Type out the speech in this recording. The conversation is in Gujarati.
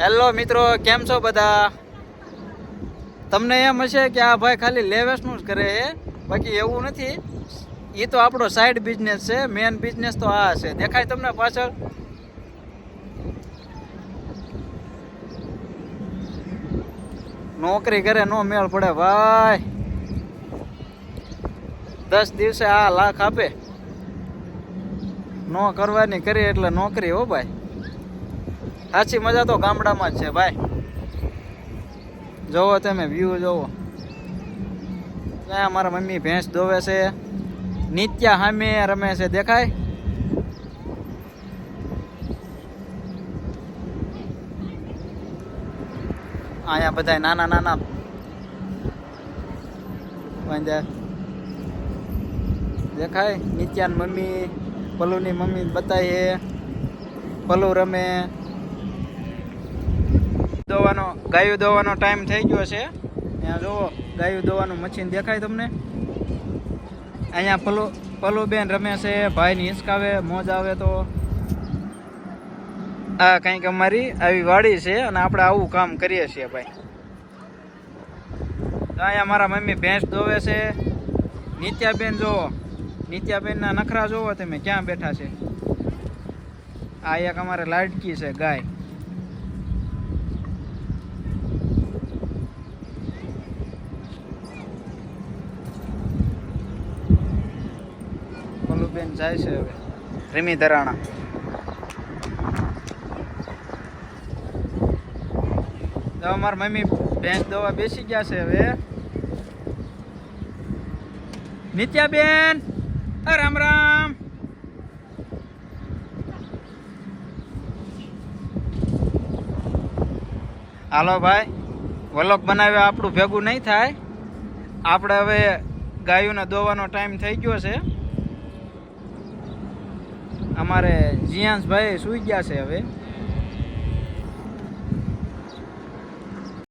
હેલો મિત્રો, કેમ છો બધા? તમને એમ હશે કે આ ભાઈ ખાલી લેવેસનું જ કરે છે બાકી એવું નથી. એ તો આપણો સાઈડ બિઝનેસ છે મેન બિઝનેસ તો આ છે. દેખાય તમને પાછળ? નોકરી કરે, નો મેળ પડે. ભાઈ, દસ દિવસે આ લાખ આપે. નો કરવાની કરી એટલે નોકરી હો ભાઈ. સાચી મજા તો ગામડામાં જ છે, ભાઈ. જોવો તમે વ્યૂ જોવો. ત્યાં મારા મમ્મી ભેંસ દોવે છે. નિત્યા સામે રમે છે, દેખાય? અહીંયા બધા નાના નાના. દેખાય? નિત્યાન મમ્મી, પલુની મમ્મી બતાવીએ પલ્લુ પલુ રમે. દોવાનો, ગાયું દોવાનો ટાઈમ થઈ ગયો છે. ત્યાં જુઓ, ગાયું દોવાનું મશીન દેખાય તમને. અહીંયા પલુ, પલુબેન રમે છે, ભાઈની હિંચકાવે, મોજ આવે તો. આ કંઈક અમારી આવી વાડી છે અને આપણે આવું કામ કરીએ છીએ ભાઈ. અહીંયા મારા મમ્મી ભેંસ દોવે છે. નિત્યાબેન જુઓ, નિત્યાબેનના નખરા જુઓ તમે, ક્યાં બેઠા છે? આ એક અમારે લાડકી છે, ગાય. પલુબેન જાય છે હવે. રીમી ધરાણા. દવા મારા મમ્મી બેન દવા બેસી ગયા છે હવે. નિત્યાબેન બેન રામ રામ. હાલો ભાઈ વલોક બનાવ્યા, આપણું ભેગું નહીં થાય. આપણે હવે ગાયોને દોવાનો ટાઈમ થઈ ગયો છે. અમારે જીયાંશભાઈ સૂઈ ગયા છે હવે.